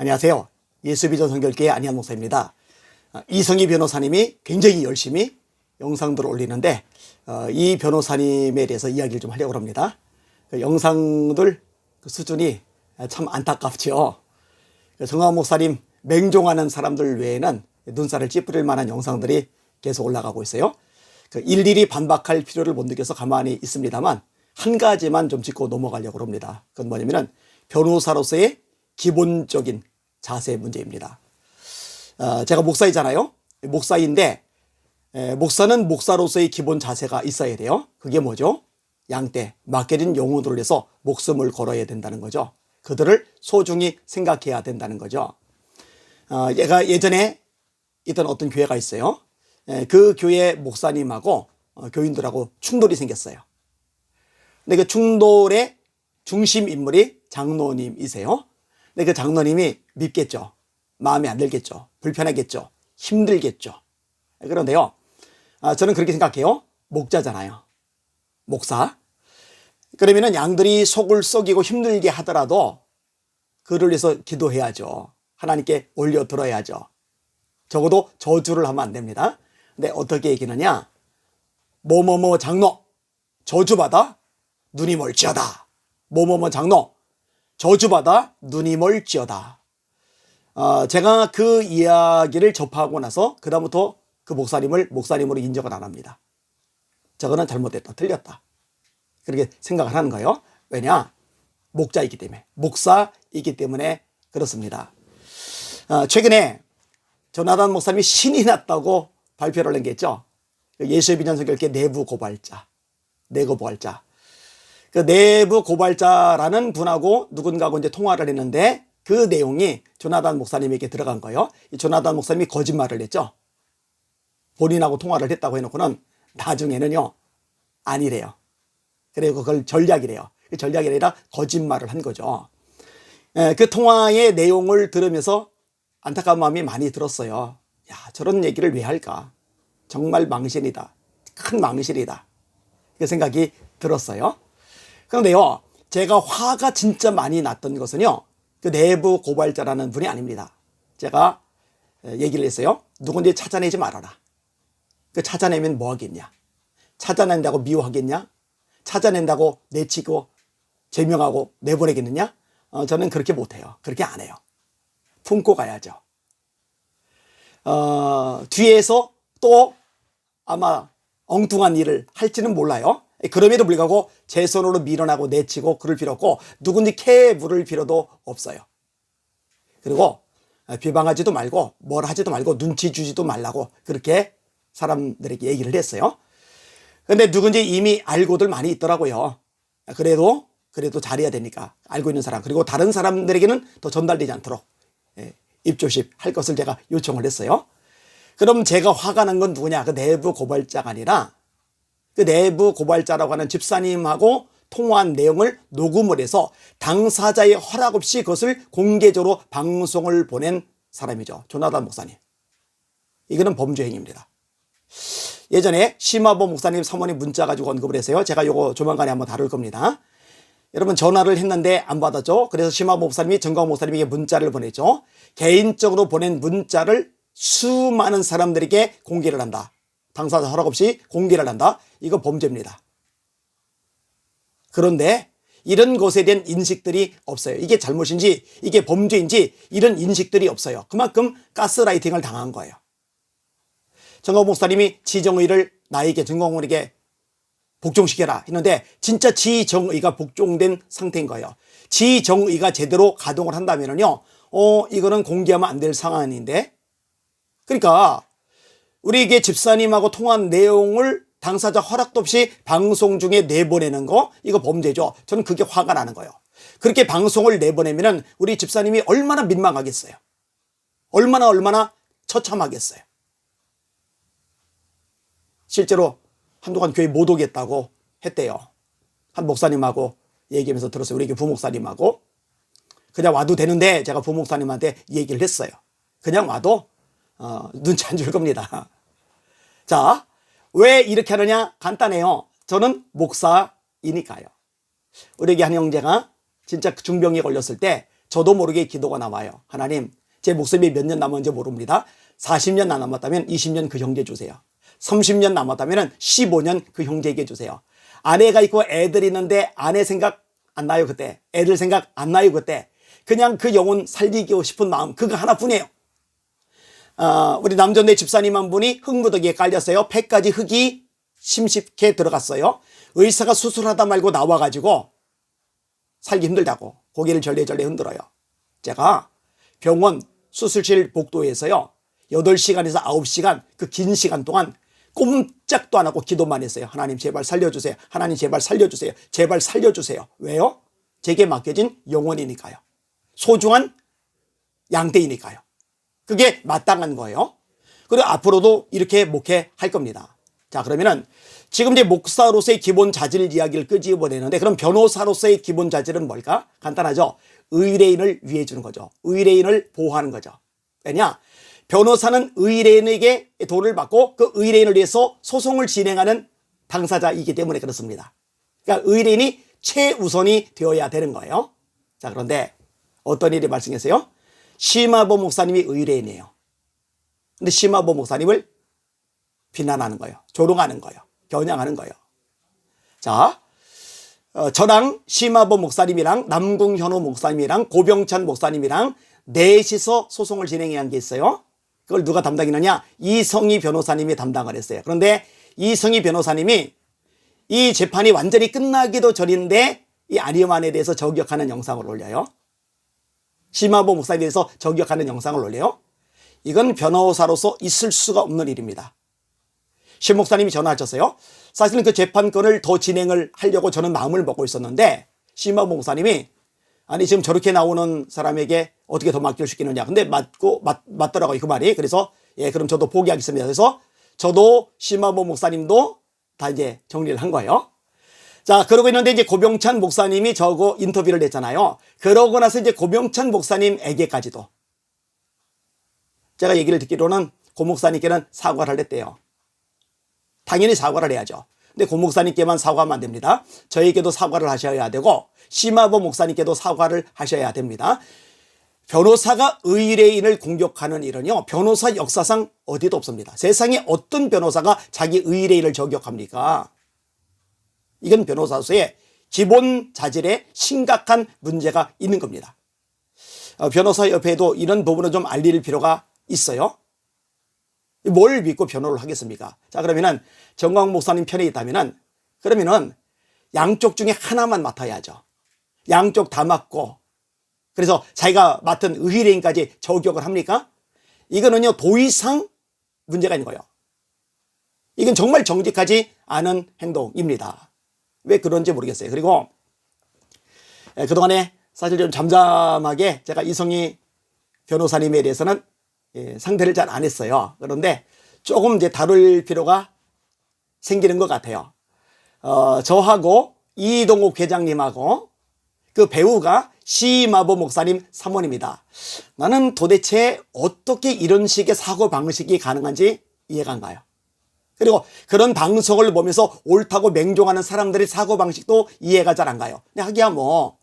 안녕하세요. 예수비전 성결교회 안희한 목사입니다. 아, 이성희 변호사님이 굉장히 열심히 영상들을 올리는데 어, 이 변호사님에 대해서 이야기를 좀 하려고 합니다. 그 영상들 그 수준이 참 안타깝죠. 그 정한 목사님 맹종하는 사람들 외에는 눈살을 찌푸릴 만한 영상들이 계속 올라가고 있어요. 그 일일이 반박할 필요를 못 느껴서 가만히 있습니다만 한 가지만 좀 짚고 넘어가려고 합니다. 그건 뭐냐면은 변호사로서의 기본적인 자세 문제입니다. 어, 제가 목사이잖아요. 목사인데 에, 목사는 목사로서의 기본 자세가 있어야 돼요. 그게 뭐죠? 양떼, 맡겨진 영혼들을 위해서 목숨을 걸어야 된다는 거죠. 그들을 소중히 생각해야 된다는 거죠. 어, 얘가 예전에 있던 어떤 교회가 있어요. 에, 그 교회 목사님하고 어, 교인들하고 충돌이 생겼어요. 근데 그 충돌의 중심 인물이 장로님이세요. 근데 그 장로님이 밉겠죠. 마음에 안 들겠죠. 불편하겠죠. 힘들겠죠. 그런데요. 아, 저는 그렇게 생각해요. 목자잖아요. 목사. 그러면은 양들이 속을 썩이고 힘들게 하더라도 그를 위해서 기도해야죠. 하나님께 올려 들어야죠. 적어도 저주를 하면 안 됩니다. 근데 어떻게 얘기느냐? 뭐뭐뭐 장로 저주받아 눈이 멀지어다. 뭐뭐뭐 장로 저주받아 눈이 멀지어다. 어, 제가 그 이야기를 접하고 나서 그 다음부터 그 목사님을 목사님으로 인정을 안 합니다. 저거는 잘못됐다, 틀렸다. 그렇게 생각을 하는 거예요. 왜냐? 목자이기 때문에, 목사이기 때문에 그렇습니다. 어, 최근에 조나단 목사님이 신이 났다고 발표를 한게 있죠. 그 예수의 비전 성결계 내부 고발자, 내고 고발자. 그 내부 고발자라는 분하고 누군가하고 이제 통화를 했는데 그 내용이 조나단 목사님에게 들어간 거예요. 이 조나단 목사님이 거짓말을 했죠. 본인하고 통화를 했다고 해놓고는 나중에는요 아니래요. 그리고 그걸 전략이래요. 그 전략이 아니라 거짓말을 한 거죠. 에, 그 통화의 내용을 들으면서 안타까운 마음이 많이 들었어요. 야 저런 얘기를 왜 할까? 정말 망신이다. 큰 망신이다. 그 생각이 들었어요. 그런데요, 제가 화가 진짜 많이 났던 것은요, 그 내부 고발자라는 분이 아닙니다. 제가 얘기를 했어요. 누군지 찾아내지 말아라. 그 찾아내면 뭐 하겠냐? 찾아낸다고 미워하겠냐? 찾아낸다고 내치고 제명하고 내보내겠느냐? 어, 저는 그렇게 못해요. 그렇게 안 해요. 품고 가야죠. 어, 뒤에서 또 아마 엉뚱한 일을 할지는 몰라요. 그럼에도 불구하고 제 손으로 밀어나고 내치고 그럴 필요 없고 누군지 캐 물을 필요도 없어요. 그리고 비방하지도 말고 뭘 하지도 말고 눈치 주지도 말라고 그렇게 사람들에게 얘기를 했어요. 근데 누군지 이미 알고들 많이 있더라고요. 그래도 그래도 잘해야 되니까 알고 있는 사람 그리고 다른 사람들에게는 더 전달되지 않도록 예, 입조심 할 것을 제가 요청을 했어요. 그럼 제가 화가 난 건 누구냐? 그 내부 고발자가 아니라 그 내부 고발자라고 하는 집사님하고 통화한 내용을 녹음을 해서 당사자의 허락 없이 그것을 공개적으로 방송을 보낸 사람이죠. 조나단 목사님. 이거는 범죄 행위입니다. 예전에 심화보 목사님 사모님 문자 가지고 언급을 했어요. 제가 요거 조만간에 한번 다룰 겁니다. 여러분 전화를 했는데 안 받았죠. 그래서 심화보 목사님이 정광 목사님에게 문자를 보냈죠. 개인적으로 보낸 문자를 수많은 사람들에게 공개를 한다. 당사자 허락 없이 공개를 한다. 이거 범죄입니다. 그런데 이런 것에 대한 인식들이 없어요. 이게 잘못인지 이게 범죄인지 이런 인식들이 없어요. 그만큼 가스라이팅을 당한 거예요. 정광 목사님이 지정의를 나에게 정광훈에게 복종시켜라 했는데 진짜 지정의가 복종된 상태인 거예요. 지정의가 제대로 가동을 한다면요, 어 이거는 공개하면 안 될 상황인데, 그러니까 우리에게 집사님하고 통한 내용을 당사자 허락도 없이 방송 중에 내보내는 거 이거 범죄죠. 저는 그게 화가 나는 거예요. 그렇게 방송을 내보내면은 우리 집사님이 얼마나 민망하겠어요. 얼마나 얼마나 처참하겠어요. 실제로 한동안 교회 못 오겠다고 했대요. 한 목사님하고 얘기하면서 들었어요. 우리 부목사님하고. 그냥 와도 되는데 제가 부목사님한테 얘기를 했어요. 그냥 와도 어, 눈치 안 줄 겁니다. 자, 왜 이렇게 하느냐? 간단해요. 저는 목사이니까요. 우리 에게 한 형제가 진짜 중병에 걸렸을 때 저도 모르게 기도가 나와요. 하나님, 제 목숨이 몇 년 남았는지 모릅니다. 40년 남았다면 20년 그 형제 주세요. 30년 남았다면 15년 그 형제에게 주세요. 아내가 있고 애들 있는데 아내 생각 안 나요, 그때. 애들 생각 안 나요, 그때. 그냥 그 영혼 살리고 싶은 마음, 그거 하나뿐이에요. 어, 우리 남전대 집사님 한 분이 흙무더기에 깔렸어요. 폐까지 흙이 심심케 들어갔어요. 의사가 수술하다 말고 나와가지고 살기 힘들다고 고개를 절레절레 흔들어요. 제가 병원 수술실 복도에서요. 8시간에서 9시간 그 긴 시간 동안 꼼짝도 안 하고 기도만 했어요. 하나님 제발 살려주세요. 하나님 제발 살려주세요. 제발 살려주세요. 왜요? 제게 맡겨진 영혼이니까요. 소중한 양떼이니까요. 그게 마땅한 거예요. 그리고 앞으로도 이렇게 목회할 겁니다. 자, 그러면은 지금 이제 목사로서의 기본 자질 이야기를 끄집어내는데 그럼 변호사로서의 기본 자질은 뭘까? 간단하죠. 의뢰인을 위해 주는 거죠. 의뢰인을 보호하는 거죠. 왜냐? 변호사는 의뢰인에게 돈을 받고 그 의뢰인을 위해서 소송을 진행하는 당사자이기 때문에 그렇습니다. 그러니까 의뢰인이 최우선이 되어야 되는 거예요. 자, 그런데 어떤 일이 발생했어요? 심화보 목사님이 의뢰인이에요. 근데 심화보 목사님을 비난하는 거예요. 조롱하는 거예요. 겨냥하는 거예요. 자, 어, 저랑 심화보 목사님이랑 남궁현우 목사님이랑 고병찬 목사님이랑 넷이서 소송을 진행해야 한 게 있어요. 그걸 누가 담당이느냐? 이성희 변호사님이 담당을 했어요. 그런데 이성희 변호사님이 이 재판이 완전히 끝나기도 전인데 이 아리만에 대해서 저격하는 영상을 올려요. 심화보 목사에 대해서 저격하는 영상을 올려요. 이건 변호사로서 있을 수가 없는 일입니다. 신 목사님이 전화하셨어요. 사실은 그 재판권을 더 진행을 하려고 저는 마음을 먹고 있었는데 심화보 목사님이 아니 지금 저렇게 나오는 사람에게 어떻게 더 맡길 수 있겠느냐. 근데 맞고 맞, 맞더라고요 그 말이. 그래서 예 그럼 저도 포기하겠습니다. 그래서 저도 심화보 목사님도 다 이제 정리를 한 거예요. 자, 그러고 있는데 이제 고병찬 목사님이 저거 인터뷰를 했잖아요. 그러고 나서 이제 고병찬 목사님에게까지도 제가 얘기를 듣기로는 고 목사님께는 사과를 했대요. 당연히 사과를 해야죠. 근데 고 목사님께만 사과하면 안 됩니다. 저에게도 사과를 하셔야 되고 심화보 목사님께도 사과를 하셔야 됩니다. 변호사가 의뢰인을 공격하는 일은요, 변호사 역사상 어디도 없습니다. 세상에 어떤 변호사가 자기 의뢰인을 저격합니까? 이건 변호사로서의 기본 자질에 심각한 문제가 있는 겁니다. 어, 변호사 옆에도 이런 부분을 좀 알릴 필요가 있어요. 뭘 믿고 변호를 하겠습니까? 자, 그러면은 정광 목사님 편에 있다면은 그러면은 양쪽 중에 하나만 맡아야죠. 양쪽 다 맡고 그래서 자기가 맡은 의뢰인까지 저격을 합니까? 이거는요, 도의상 문제가 있는 거예요. 이건 정말 정직하지 않은 행동입니다. 왜 그런지 모르겠어요. 그리고 예, 그동안에 사실 좀 잠잠하게 제가 이성희 변호사님에 대해서는 예, 상대를 잘 안 했어요. 그런데 조금 이제 다룰 필요가 생기는 것 같아요. 어, 저하고 이동욱 회장님하고 그 배우가 시마보 목사님 사모입니다. 나는 도대체 어떻게 이런 식의 사고 방식이 가능한지 이해가 안 가요. 그리고 그런 방송을 보면서 옳다고 맹종하는 사람들의 사고 방식도 이해가 잘 안 가요. 근데 하기야 뭐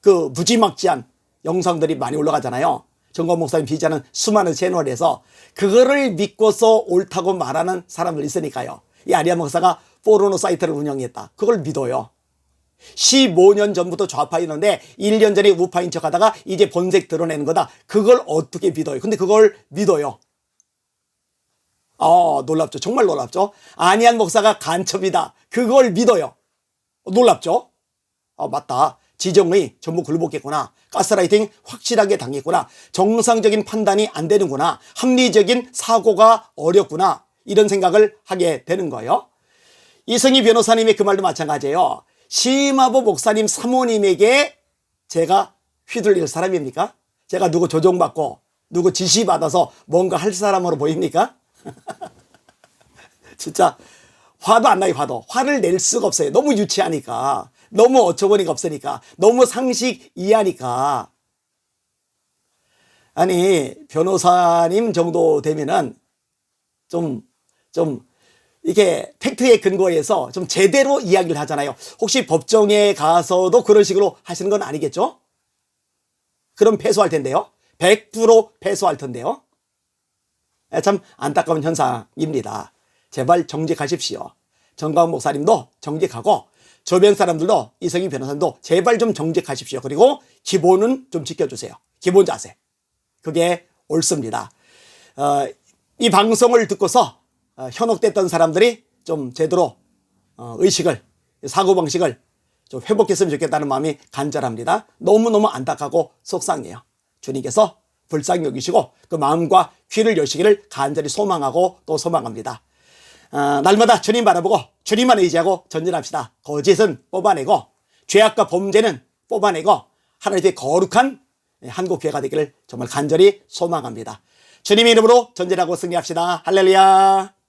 그 무지막지한 영상들이 많이 올라가잖아요. 정건 목사님 비자는 수많은 채널에서 그거를 믿고서 옳다고 말하는 사람들 있으니까요. 이 아리아 목사가 포르노 사이트를 운영했다. 그걸 믿어요. 15년 전부터 좌파였는데 1년 전에 우파인 척 하다가 이제 본색 드러내는 거다. 그걸 어떻게 믿어요? 근데 그걸 믿어요. 어, 놀랍죠. 정말 놀랍죠. 아니한 목사가 간첩이다. 그걸 믿어요. 놀랍죠? 어, 맞다. 지정의 전부 굴복했구나. 가스라이팅 확실하게 당했구나. 정상적인 판단이 안 되는구나. 합리적인 사고가 어렵구나. 이런 생각을 하게 되는 거예요. 이승희 변호사님의 그 말도 마찬가지예요. 심화보 목사님 사모님에게 제가 휘둘릴 사람입니까? 제가 누구 조종받고 누구 지시받아서 뭔가 할 사람으로 보입니까? 진짜 화도 안 나요, 화도. 화를 낼 수가 없어요. 너무 유치하니까. 너무 어처구니가 없으니까. 너무 상식 이해하니까. 아니, 변호사님 정도 되면은 좀, 좀, 이게 팩트에 근거해서 좀 제대로 이야기를 하잖아요. 혹시 법정에 가서도 그런 식으로 하시는 건 아니겠죠? 그럼 패소할 텐데요. 100% 패소할 텐데요. 예, 참 안타까운 현상입니다. 제발 정직하십시오. 정광 목사님도 정직하고 주변 사람들도 이성희 변호사님도 제발 좀 정직하십시오. 그리고 기본은 좀 지켜주세요. 기본 자세. 그게 옳습니다. 어, 이 방송을 듣고서 어, 현혹됐던 사람들이 좀 제대로 어, 의식을 사고방식을 좀 회복했으면 좋겠다는 마음이 간절합니다. 너무너무 안타깝고 속상해요. 주님께서 불쌍히 여기시고 그 마음과 귀를 여시기를 간절히 소망하고 또 소망합니다. 아, 날마다 주님 바라보고 주님만 의지하고 전진합시다. 거짓은 뽑아내고 죄악과 범죄는 뽑아내고 하나님의 거룩한 한국교회가 되기를 정말 간절히 소망합니다. 주님의 이름으로 전진하고 승리합시다. 할렐루야.